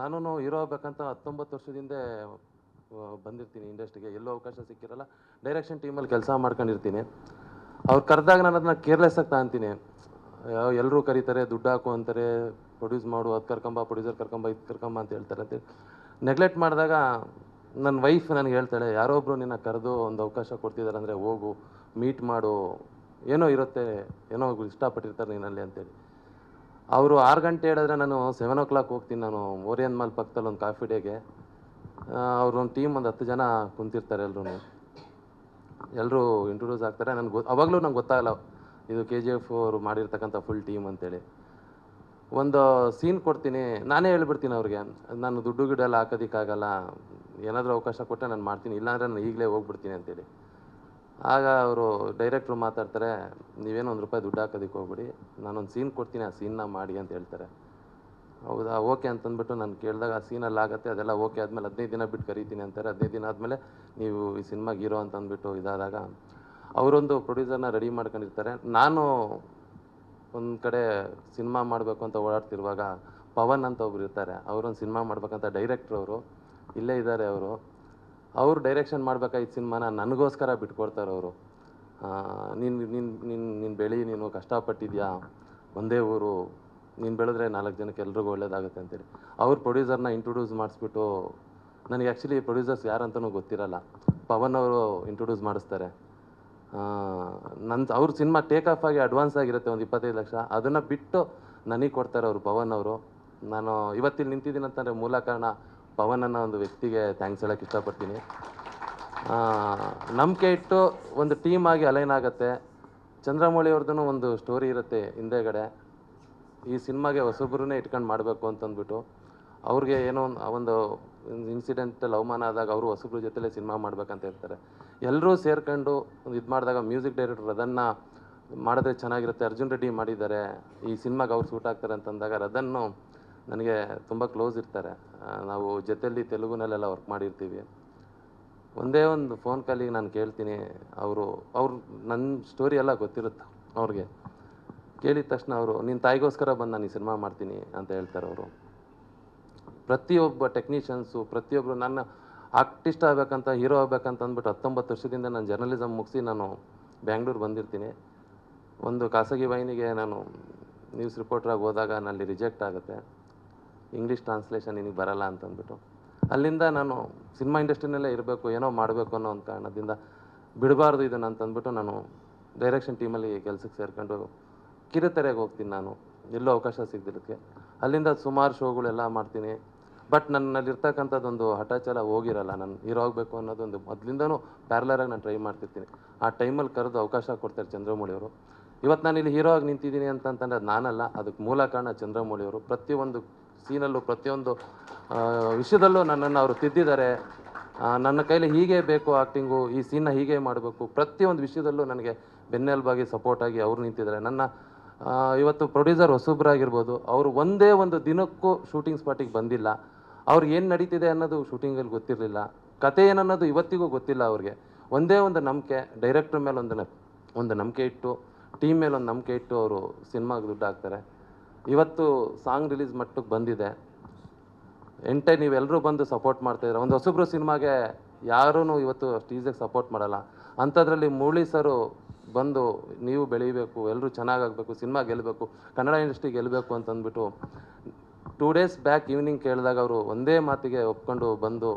ನಾನು ಇರೋಬೇಕಂತ ಹತ್ತೊಂಬತ್ತು ವರ್ಷದಿಂದ ಬಂದಿರ್ತೀನಿ ಇಂಡಸ್ಟ್ರಿಗೆ. ಎಲ್ಲೋ ಅವಕಾಶ ಸಿಕ್ಕಿರಲ್ಲ. ಡೈರೆಕ್ಷನ್ ಟೀಮಲ್ಲಿ ಕೆಲಸ ಮಾಡ್ಕೊಂಡಿರ್ತೀನಿ. ಅವ್ರು ಕರೆದಾಗ ನಾನು ಅದನ್ನ ಕೇರ್ಲೆಸ್ ಆಗಿ ಯಾವ ಎಲ್ಲರೂ ಕರೀತಾರೆ, ದುಡ್ಡು ಹಾಕು ಅಂತಾರೆ, ಪ್ರೊಡ್ಯೂಸ್ ಮಾಡು, ಅದು ಕರ್ಕೊಂಬ, ಪ್ರೊಡ್ಯೂಸರ್ ಕರ್ಕೊಂಬ, ಇದು ಕರ್ಕೊಂಬ ಅಂತ ಹೇಳ್ತಾರೆ. ಅಂತ ನೆಗ್ಲೆಕ್ಟ್ ಮಾಡಿದಾಗ ನನ್ನ ವೈಫ್ ನನಗೆ ಹೇಳ್ತಾಳೆ ಯಾರೋ ಒಬ್ರು ನಿನ್ನ ಕರೆದು ಒಂದು ಅವಕಾಶ ಕೊಡ್ತಿದ್ದಾರೆ ಅಂದರೆ ಹೋಗು, ಮೀಟ್ ಮಾಡು. ಏನೋ ಇರುತ್ತೆ, ಏನೋ ಇಷ್ಟಪಟ್ಟಿರ್ತಾರೆ ನಿನ್ನಲ್ಲಿ ಅಂತೇಳಿ. ಅವರು ಆರು ಗಂಟೆ ಹೇಳಿದ್ರೆ ನಾನು ಸೆವೆನ್ ಓ ಕ್ಲಾಕ್ ಹೋಗ್ತೀನಿ ನಾನು ಓರಿಯನ್ ಮಾಲ್ ಪಕ್ಕದಲ್ಲಿ ಒಂದು ಕಾಫಿ ಡೇಗೆ. ಅವರು ಒಂದು ಟೀಮ್ ಒಂದು ಹತ್ತು ಜನ ಕುಂತಿರ್ತಾರೆ ಎಲ್ಲರೂ ಎಲ್ಲರೂ ಇಂಟ್ರೊಡ್ಯೂಸ್ ಆಗ್ತಾರೆ. ನನಗೆ ಗೊ ಅವಾಗಲೂ ನಂಗೆ ಗೊತ್ತಾಗಲ್ಲ ಇದು ಕೆ ಜಿ ಎಫ್ ಅವರು ಮಾಡಿರ್ತಕ್ಕಂಥ ಫುಲ್ ಟೀಮ್ ಅಂತೇಳಿ. ಒಂದು ಸೀನ್ ಕೊಡ್ತೀನಿ. ನಾನೇ ಹೇಳ್ಬಿಡ್ತೀನಿ ಅವ್ರಿಗೆ, ನಾನು ದುಡ್ಡು ಗಿಡ ಎಲ್ಲ ಹಾಕೋದಕ್ಕಾಗಲ್ಲ, ಏನಾದರೂ ಅವಕಾಶ ಕೊಟ್ಟರೆ ನಾನು ಮಾಡ್ತೀನಿ, ಇಲ್ಲಾಂದರೆ ನಾನು ಈಗಲೇ ಹೋಗ್ಬಿಡ್ತೀನಿ ಅಂತೇಳಿ. ಆಗ ಅವರು ಡೈರೆಕ್ಟ್ರು ಮಾತಾಡ್ತಾರೆ, ನೀವೇನೋ ಒಂದು ರೂಪಾಯಿ ದುಡ್ಡು ಹಾಕೋದಕ್ಕೆ ಹೋಗ್ಬಿಡಿ, ನಾನೊಂದು ಸೀನ್ ಕೊಡ್ತೀನಿ, ಆ ಸೀನ್ನ ಮಾಡಿ ಅಂತ ಹೇಳ್ತಾರೆ. ಹೌದಾ, ಓಕೆ ಅಂತಂದ್ಬಿಟ್ಟು ನಾನು ಕೇಳಿದಾಗ ಆ ಸೀನಲ್ಲಿ ಆಗುತ್ತೆ, ಅದೆಲ್ಲ ಓಕೆ ಆದಮೇಲೆ ಹದಿನೈದು ದಿನ ಬಿಟ್ಟು ಕರಿತೀನಿ ಅಂತಾರೆ. ಹದಿನೈದು ದಿನ ಆದಮೇಲೆ ನೀವು ಈ ಸಿನಿಮಾಗೆ ಇರೋ ಅಂತ ಅಂದ್ಬಿಟ್ಟು ಇದಾದಾಗ ಅವರೊಂದು ಪ್ರೊಡ್ಯೂಸರ್ನ ರೆಡಿ ಮಾಡ್ಕೊಂಡಿರ್ತಾರೆ. ನಾನು ಒಂದು ಕಡೆ ಸಿನಿಮಾ ಮಾಡಬೇಕು ಅಂತ ಓಡಾಡ್ತಿರುವಾಗ ಪವನ್ ಅಂತ ಒಬ್ರು ಇರ್ತಾರೆ. ಅವರೊಂದು ಸಿನಿಮಾ ಮಾಡ್ಬೇಕಂತ ಡೈರೆಕ್ಟ್ರ್ ಅವರು, ಇಲ್ಲೇ ಇದ್ದಾರೆ ಅವರು. ಅವ್ರು ಡೈರೆಕ್ಷನ್ ಮಾಡ್ಬೇಕಾಗಿತ್ತು ಸಿನಿಮಾನ ನನಗೋಸ್ಕರ ಬಿಟ್ಕೊಡ್ತಾರೆ ಅವರು. ನೀನು ನಿನ್ನ ನಿನ್ನ ನೀನು ಬೆಳಿ, ನೀನು ಕಷ್ಟಪಟ್ಟಿದ್ಯಾ? ಒಂದೇ ಊರು, ನೀನು ಬೆಳೆದ್ರೆ ನಾಲ್ಕು ಜನಕ್ಕೆ ಎಲ್ರಿಗೂ ಒಳ್ಳೇದಾಗುತ್ತೆ ಅಂತೇಳಿ. ಅವ್ರ ಪ್ರೊಡ್ಯೂಸರ್ನ ಇಂಟ್ರೊಡ್ಯೂಸ್ ಮಾಡಿಸ್ಬಿಟ್ಟು, ನನಗೆ ಆ್ಯಕ್ಚುಲಿ ಪ್ರೊಡ್ಯೂಸರ್ಸ್ ಯಾರಂತನೂ ಗೊತ್ತಿರಲ್ಲ. ಪವನ್ ಅವರು ಇಂಟ್ರೊಡ್ಯೂಸ್ ಮಾಡಿಸ್ತಾರೆ. ನನ್ನ ಅವ್ರ ಸಿನಿಮಾ ಟೇಕ್ ಆಫ್ ಆಗಿ ಅಡ್ವಾನ್ಸ್ ಆಗಿರುತ್ತೆ ಒಂದು ಇಪ್ಪತ್ತೈದು ಲಕ್ಷ. ಅದನ್ನು ಬಿಟ್ಟು ನನಗೆ ಕೊಡ್ತಾರೆ ಅವರು ಪವನ್ ಅವರು. ನಾನು ಇವತ್ತಿಲ್ಲಿ ನಿಂತಿದ್ದೀನಿ ಅಂತಂದರೆ ಮೂಲ ಕಾರಣ ಪವನ್ ಅನ್ನೋ ಒಂದು ವ್ಯಕ್ತಿಗೆ ಥ್ಯಾಂಕ್ಸ್ ಹೇಳೋಕ್ಕೆ ಇಷ್ಟಪಡ್ತೀನಿ. ನಂಬಿಕೆ ಇಟ್ಟು ಒಂದು ಟೀಮ್ ಆಗಿ ಅಲೈನ್ ಆಗುತ್ತೆ. ಚಂದ್ರಮೌಳಿ ಅವ್ರದ್ದು ಒಂದು ಸ್ಟೋರಿ ಇರುತ್ತೆ ಹಿಂದೆಗಡೆ. ಈ ಸಿನಿಮಾಗೆ ಹೊಸೊಬ್ಬರನ್ನೇ ಇಟ್ಕೊಂಡು ಮಾಡಬೇಕು ಅಂತಂದ್ಬಿಟ್ಟು ಅವ್ರಿಗೆ ಏನೋ ಒಂದು ಒಂದು ಇನ್ಸಿಡೆಂಟಲ್ಲಿ ಅವಮಾನ ಆದಾಗ ಅವರು ಹೊಸಬ್ರ ಜೊತೆಲೇ ಸಿನಿಮಾ ಮಾಡ್ಬೇಕಂತ ಹೇಳ್ತಾರೆ. ಎಲ್ಲರೂ ಸೇರ್ಕೊಂಡು ಒಂದು ಇದು ಮಾಡಿದಾಗ ಮ್ಯೂಸಿಕ್ ಡೈರೆಕ್ಟರ್ ರದನ್ನ ಮಾಡಿದ್ರೆ ಚೆನ್ನಾಗಿರುತ್ತೆ. ಅರ್ಜುನ್ ರೆಡ್ಡಿ ಮಾಡಿದ್ದಾರೆ. ಈ ಸಿನಿಮಾಗೆ ಅವ್ರು ಸೂಟ್ ಆಗ್ತಾರೆ ಅಂತಂದಾಗ ರದನ್ನು ನನಗೆ ತುಂಬ ಕ್ಲೋಸ್ ಇರ್ತಾರೆ. ನಾವು ಜೊತೆಯಲ್ಲಿ ತೆಲುಗುನಲ್ಲೆಲ್ಲ ವರ್ಕ್ ಮಾಡಿರ್ತೀವಿ. ಒಂದೇ ಒಂದು ಫೋನ್ ಕಾಲಿಗೆ ನಾನು ಕೇಳ್ತೀನಿ, ಅವರು, ಅವ್ರು ನನ್ನ ಸ್ಟೋರಿ ಎಲ್ಲ ಗೊತ್ತಿರುತ್ತೆ ಅವ್ರಿಗೆ. ಕೇಳಿದ ತಕ್ಷಣ ಅವರು ನಿನ್ನ ತಾಯಿಗೋಸ್ಕರ ಬಂದು ನಾನು ಈ ಸಿನಿಮಾ ಮಾಡ್ತೀನಿ ಅಂತ ಹೇಳ್ತಾರೆ ಅವರು. ಪ್ರತಿಯೊಬ್ಬ ಟೆಕ್ನಿಷಿಯನ್ಸು ಪ್ರತಿಯೊಬ್ಬರು ನನ್ನ ಆರ್ಟಿಸ್ಟ್ ಆಗಬೇಕಂತ, ಹೀರೋ ಆಗಬೇಕಂತ ಅಂದ್ಬಿಟ್ಟು ಹತ್ತೊಂಬತ್ತು ವರ್ಷದಿಂದ ನಾನು ಜರ್ನಲಿಸಮ್ ಮುಗಿಸಿ ನಾನು ಬ್ಯಾಂಗ್ಳೂರು ಬಂದಿರ್ತೀನಿ. ಒಂದು ಖಾಸಗಿ ವಾಹಿನಿಗೆ ನಾನು ನ್ಯೂಸ್ ರಿಪೋರ್ಟ್ರಾಗಿ ಹೋದಾಗ ನಲ್ಲಿ ರಿಜೆಕ್ಟ್ ಆಗುತ್ತೆ. ಇಂಗ್ಲೀಷ್ ಟ್ರಾನ್ಸ್ಲೇಷನ್ ನಿನಗೆ ಬರಲ್ಲ ಅಂತಂದ್ಬಿಟ್ಟು. ಅಲ್ಲಿಂದ ನಾನು ಸಿನಿಮಾ ಇಂಡಸ್ಟ್ರಿನಲ್ಲೇ ಇರಬೇಕು, ಏನೋ ಮಾಡಬೇಕು ಅನ್ನೋ ಒಂದು ಕಾರಣದಿಂದ ಬಿಡಬಾರ್ದು ಇದನ್ನು ಅಂತಂದ್ಬಿಟ್ಟು ನಾನು ಡೈರೆಕ್ಷನ್ ಟೀಮಲ್ಲಿ ಕೆಲಸಕ್ಕೆ ಸೇರ್ಕೊಂಡು ಕಿರುತೆರೆಗೆ ಹೋಗ್ತೀನಿ ನಾನು. ಎಲ್ಲೋ ಅವಕಾಶ ಸಿಗ್ದಿರೋಕ್ಕೆ ಅಲ್ಲಿಂದ ಸುಮಾರು ಶೋಗಳೆಲ್ಲ ಮಾಡ್ತೀನಿ. ಬಟ್ ನನ್ನಲ್ಲಿರ್ತಕ್ಕಂಥದ್ದೊಂದು ಹಠಾಚಲ ಹೋಗಿರಲ್ಲ, ನಾನು ಹೀರೋ ಅನ್ನೋದೊಂದು ಮೊದಲಿಂದನೂ ಪ್ಯಾರಲರಾಗಿ ನಾನು ಟ್ರೈ ಮಾಡ್ತಿರ್ತೀನಿ. ಆ ಟೈಮಲ್ಲಿ ಕರೆದು ಅವಕಾಶ ಕೊಡ್ತಾರೆ ಚಂದ್ರಮೌಳಿ ಅವರು. ಇವತ್ತು ನಾನು ಇಲ್ಲಿ ಹೀರೋ ಆಗಿ ನಿಂತಿದ್ದೀನಿ ಅಂತಂತಂದ್ರೆ ಅದು ನಾನಲ್ಲ ಅದಕ್ಕೆ ಮೂಲ ಕಾರಣ ಚಂದ್ರಮೌಳಿ ಅವರು. ಪ್ರತಿಯೊಂದು ಸೀನಲ್ಲೂ ಪ್ರತಿಯೊಂದು ವಿಷಯದಲ್ಲೂ ನನ್ನನ್ನು ಅವರು ತಿದ್ದಿದ್ದಾರೆ. ನನ್ನ ಕೈಲಿ ಹೀಗೆ ಬೇಕು ಆ್ಯಕ್ಟಿಂಗು ಈ ಸೀನ್ನ ಹೀಗೆ ಮಾಡಬೇಕು. ಪ್ರತಿಯೊಂದು ವಿಷಯದಲ್ಲೂ ನನಗೆ ಬೆನ್ನೆಲುಬಾಗಿ ಸಪೋರ್ಟಾಗಿ ಅವರು ನಿಂತಿದ್ದಾರೆ. ನನ್ನ ಇವತ್ತು ಪ್ರೊಡ್ಯೂಸರ್ ಹೊಸಬ್ರಾಗಿರ್ಬೋದು ಅವರು ಒಂದೇ ಒಂದು ದಿನಕ್ಕೂ ಶೂಟಿಂಗ್ ಸ್ಪಾಟಿಗೆ ಬಂದಿಲ್ಲ. ಅವ್ರಿಗೆ ಏನು ನಡೀತಿದೆ ಅನ್ನೋದು ಶೂಟಿಂಗಲ್ಲಿ ಗೊತ್ತಿರಲಿಲ್ಲ. ಕತೆ ಏನನ್ನೋದು ಇವತ್ತಿಗೂ ಗೊತ್ತಿಲ್ಲ ಅವ್ರಿಗೆ. ಒಂದೇ ಒಂದು ನಂಬಿಕೆ ಡೈರೆಕ್ಟ್ರ್ ಮೇಲೆ ಒಂದು ಒಂದು ನಂಬಿಕೆ ಇಟ್ಟು ಟೀಮ್ ಮೇಲೆ ಒಂದು ನಂಬಿಕೆ ಇಟ್ಟು ಅವರು ಸಿನಿಮಾಗೆ ದುಡ್ಡು ಹಾಕ್ತಾರೆ. ಇವತ್ತು ಸಾಂಗ್ ರಿಲೀಸ್ ಮಟ್ಟಕ್ಕೆ ಬಂದಿದೆ. ಎಂಟೆ ನೀವೆಲ್ಲರೂ ಬಂದು ಸಪೋರ್ಟ್ ಮಾಡ್ತಾಯಿದ್ರೆ ಒಂದು ಹೊಸಬ್ರು ಸಿನಿಮಾಗೆ ಯಾರೂ ಇವತ್ತು ಟೀಸರ್ಗೆ ಸಪೋರ್ಟ್ ಮಾಡಲ್ಲ. ಅಂಥದ್ರಲ್ಲಿ ಮುರಳಿ ಸರು ಬಂದು ನೀವು ಬೆಳೀಬೇಕು ಎಲ್ಲರೂ ಚೆನ್ನಾಗಾಗಬೇಕು, ಸಿನಿಮಾ ಗೆಲ್ಲಬೇಕು ಕನ್ನಡ ಇಂಡಸ್ಟ್ರಿ ಗೆಲ್ಲಬೇಕು ಅಂತಂದ್ಬಿಟ್ಟು ಟೂ ಡೇಸ್ ಬ್ಯಾಕ್ ಈವ್ನಿಂಗ್ ಕೇಳಿದಾಗ ಅವರು ಒಂದೇ ಮಾತಿಗೆ ಒಪ್ಕೊಂಡು ಬಂದು,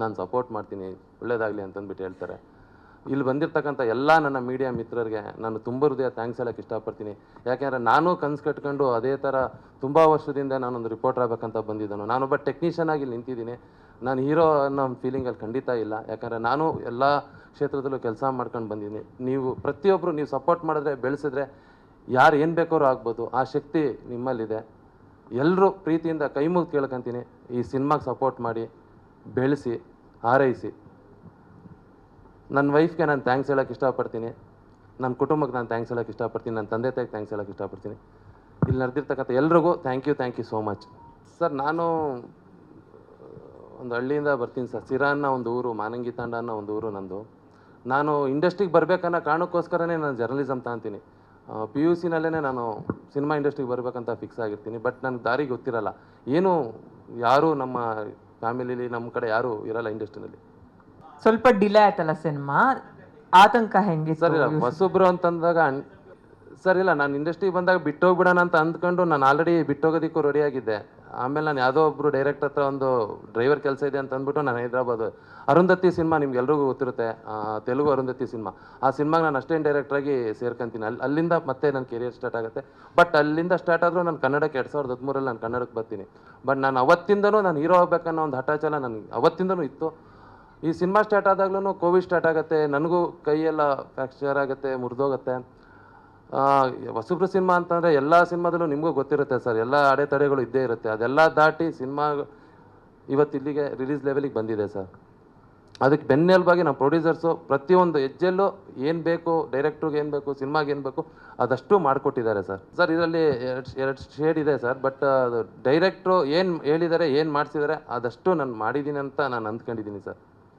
ನಾನು ಸಪೋರ್ಟ್ ಮಾಡ್ತೀನಿ, ಒಳ್ಳೇದಾಗಲಿ ಅಂತಂದ್ಬಿಟ್ಟು ಹೇಳ್ತಾರೆ. ಇಲ್ಲಿ ಬಂದಿರ್ತಕ್ಕಂಥ ಎಲ್ಲ ನನ್ನ ಮೀಡಿಯಾ ಮಿತ್ರರಿಗೆ ನಾನು ತುಂಬ ಹೃದಯ ಥ್ಯಾಂಕ್ಸ್ ಹೇಳಕ್ಕೆ ಇಷ್ಟಪಡ್ತೀನಿ. ಯಾಕೆಂದರೆ ನಾನು ಕನ್ಸು ಕಟ್ಕೊಂಡು ಅದೇ ಥರ ತುಂಬ ವರ್ಷದಿಂದ ನಾನೊಂದು ರಿಪೋರ್ಟರ್ ಆಗಬೇಕಂತ ಬಂದಿದ್ದನು. ನಾನೊಬ್ಬ ಟೆಕ್ನಿಷಿಯನ್ ಆಗಿ ನಿಂತಿದ್ದೀನಿ. ನಾನು ಹೀರೋ ಅನ್ನೋ ಫೀಲಿಂಗಲ್ಲಿ ಖಂಡಿತ ಇಲ್ಲ. ಯಾಕಂದರೆ ನಾನು ಎಲ್ಲ ಕ್ಷೇತ್ರದಲ್ಲೂ ಕೆಲಸ ಮಾಡ್ಕೊಂಡು ಬಂದಿದ್ದೀನಿ. ನೀವು ಪ್ರತಿಯೊಬ್ಬರು ನೀವು ಸಪೋರ್ಟ್ ಮಾಡಿದ್ರೆ, ಬೆಳೆಸಿದ್ರೆ ಯಾರು ಏನು ಬೇಕಾದ್ರೂ ಆಗ್ಬೋದು. ಆ ಶಕ್ತಿ ನಿಮ್ಮಲ್ಲಿದೆ. ಎಲ್ಲರೂ ಪ್ರೀತಿಯಿಂದ ಕೈ ಮುಗಿದು ಕೇಳ್ಕೊಂತೀನಿ. ಈ ಸಿನಿಮಾಗೆ ಸಪೋರ್ಟ್ ಮಾಡಿ, ಬೆಳೆಸಿ, ಹಾರೈಸಿ. ನನ್ನ ವೈಫ್ಗೆ ನಾನು ಥ್ಯಾಂಕ್ಸ್ ಹೇಳೋಕ್ಕೆ ಇಷ್ಟಪಡ್ತೀನಿ. ನನ್ನ ಕುಟುಂಬಕ್ಕೆ ನಾನು ಥ್ಯಾಂಕ್ಸ್ ಹೇಳೋಕ್ಕೆ ಇಷ್ಟಪಡ್ತೀನಿ. ನನ್ನ ತಂದೆ ತಾಯಿಗೆ ಥ್ಯಾಂಕ್ಸ್ ಹೇಳೋಕ್ಕೆ ಇಷ್ಟಪಡ್ತೀನಿ. ಇಲ್ಲಿ ನಡೆದಿರ್ತಕ್ಕಂಥ ಎಲ್ರಿಗೂ thank you thank you so much sir ನಾನು ಒಂದು ಹಳ್ಳಿಯಿಂದ ಬರ್ತೀನಿ ಸರ್ ಸಿರಾ ಅನ್ನೋ ಒಂದು ಊರು, ಮಾನಂಗಿ ತಾಂಡ ಅನ್ನೋ ಒಂದು ಊರು ನಂದು. ನಾನು ಇಂಡಸ್ಟ್ರಿಗೆ ಬರಬೇಕನ್ನೋ ಕಾರಣಕ್ಕೋಸ್ಕರನೇ ನಾನು ಜರ್ನಲಿಸಮ್ ತಾಂತೀನಿ ಪಿ ಯು ಸಿನಲ್ಲೇ ನಾನು ಸಿನಿಮಾ ಇಂಡಸ್ಟ್ರಿಗೆ ಬರಬೇಕಂತ ಫಿಕ್ಸ್ ಆಗಿರ್ತೀನಿ. ಬಟ್ ನನಗೆ ದಾರಿ ಗೊತ್ತಿರಲ್ಲ. ಏನು, ಯಾರೂ ನಮ್ಮ ಫ್ಯಾಮಿಲಿಲಿ ನಮ್ಮ ಕಡೆ ಯಾರೂ ಇರಲ್ಲ ಇಂಡಸ್ಟ್ರಿನಲ್ಲಿ ಸ್ವಲ್ಪ ಡಿಲೇ ಆಯ್ತಲ್ಲ ಸಿನಿಮಾ? ಆತಂಕ ಹೆಂಗೆ ಸರ್ ಹೊಸಬ್ರು ಅಂತಂದಾಗ ಸರಿ, ಇಲ್ಲ, ನಾನು ಇಂಡಸ್ಟ್ರಿ ಬಂದಾಗ ಬಿಟ್ಟೋಗ್ಬಿಡೋಣ ಅಂತ ಅಂದ್ಕೊಂಡು ನಾನು ಆಲ್ರೆಡಿ ಬಿಟ್ಟೋಗೋದಕ್ಕೂ ರೆಡಿ ಆಗಿದ್ದೆ. ಆಮೇಲೆ ನಾನು ಯಾವುದೋ ಒಬ್ರು ಡೈರೆಕ್ಟ್ ಹತ್ರ ಒಂದು ಡ್ರೈವರ್ ಕೆಲಸ ಇದೆ ಅಂತ ಅಂದ್ಬಿಟ್ಟು ನಾನು ಹೈದ್ರಾಬಾದ್ ಅರುಂಧತಿ ಸಿನಿಮಾ ನಿಮ್ಗೆ ಎಲ್ರಿಗೂ ಗೊತ್ತಿರುತ್ತೆ. ತೆಲುಗು ಅರುಂಧತಿ ಸಿನಿಮಾ. ಆ ಸಿನಿಮಾಗೆ ನಾನು ಅಷ್ಟೇನು ಡೈರೆಕ್ಟ್ರಾಗಿ ಸೇರ್ಕೊಂತೀನಿ. ಅಲ್ಲಿ ಅಲ್ಲಿಂದ ಮತ್ತೆ ನನ್ನ ಕೆರಿಯರ್ ಸ್ಟಾರ್ಟ್ ಆಗುತ್ತೆ. ಬಟ್ ಅಲ್ಲಿಂದ ಸ್ಟಾರ್ಟ್ ಆದರೂ ನಾನು ಕನ್ನಡಕ್ಕೆ ಎರಡು ಸಾವಿರದ ಹದಿಮೂರಲ್ಲಿ ನಾನು ಕನ್ನಡಕ್ಕೆ ಬರ್ತೀನಿ. ಬಟ್ ನಾನು ಅವತ್ತಿಂದನೂ ನಾನು ಹೀರೋ ಆಗಬೇಕನ್ನೋ ಒಂದು ಹಠಾಚಲ ನನಗೆ ಅವತ್ತಿಂದನೂ ಇತ್ತು. ಈ ಸಿನಿಮಾ ಸ್ಟಾರ್ಟ್ ಆದಾಗ್ಲೂ ಕೋವಿಡ್ ಸ್ಟಾರ್ಟ್ ಆಗುತ್ತೆ, ನನಗೂ ಕೈಯೆಲ್ಲ ಫ್ರ್ಯಾಕ್ಚರ್ ಆಗುತ್ತೆ, ಮುರಿದೋಗುತ್ತೆ. ವಸುಪ್ರ ಸಿನಿಮಾ ಅಂತಂದರೆ ಎಲ್ಲ ಸಿನಿಮಾದಲ್ಲೂ ನಿಮಗೂ ಗೊತ್ತಿರುತ್ತೆ ಸರ್, ಎಲ್ಲ ಅಡೆತಡೆಗಳು ಇದ್ದೇ ಇರುತ್ತೆ. ಅದೆಲ್ಲ ದಾಟಿ ಸಿನಿಮಾ ಇವತ್ತು ಇಲ್ಲಿಗೆ ರಿಲೀಸ್ ಲೆವೆಲಿಗೆ ಬಂದಿದೆ ಸರ್. ಅದಕ್ಕೆ ಬೆನ್ನೆಲುಬಾಗಿ ನಮ್ಮ ಪ್ರೊಡ್ಯೂಸರ್ಸು ಪ್ರತಿಯೊಂದು ಹೆಜ್ಜೆಲ್ಲೂ ಏನು ಬೇಕು, ಡೈರೆಕ್ಟ್ರಿಗೆ ಏನು ಬೇಕು, ಸಿನಿಮಾಗೆ ಏನು ಬೇಕು, ಅದಷ್ಟು ಮಾಡಿಕೊಟ್ಟಿದ್ದಾರೆ ಸರ್. ಸರ್, ಇದರಲ್ಲಿ ಎರಡು ಎರಡು ಶೇಡ್ ಇದೆ ಸರ್, ಬಟ್ ಅದು ಡೈರೆಕ್ಟ್ರು ಏನು ಹೇಳಿದ್ದಾರೆ, ಏನು ಮಾಡಿಸಿದ್ದಾರೆ, ಅದಷ್ಟು ನಾನು ಮಾಡಿದ್ದೀನಿ ಅಂತ ನಾನು ಅಂದ್ಕೊಂಡಿದ್ದೀನಿ ಸರ್.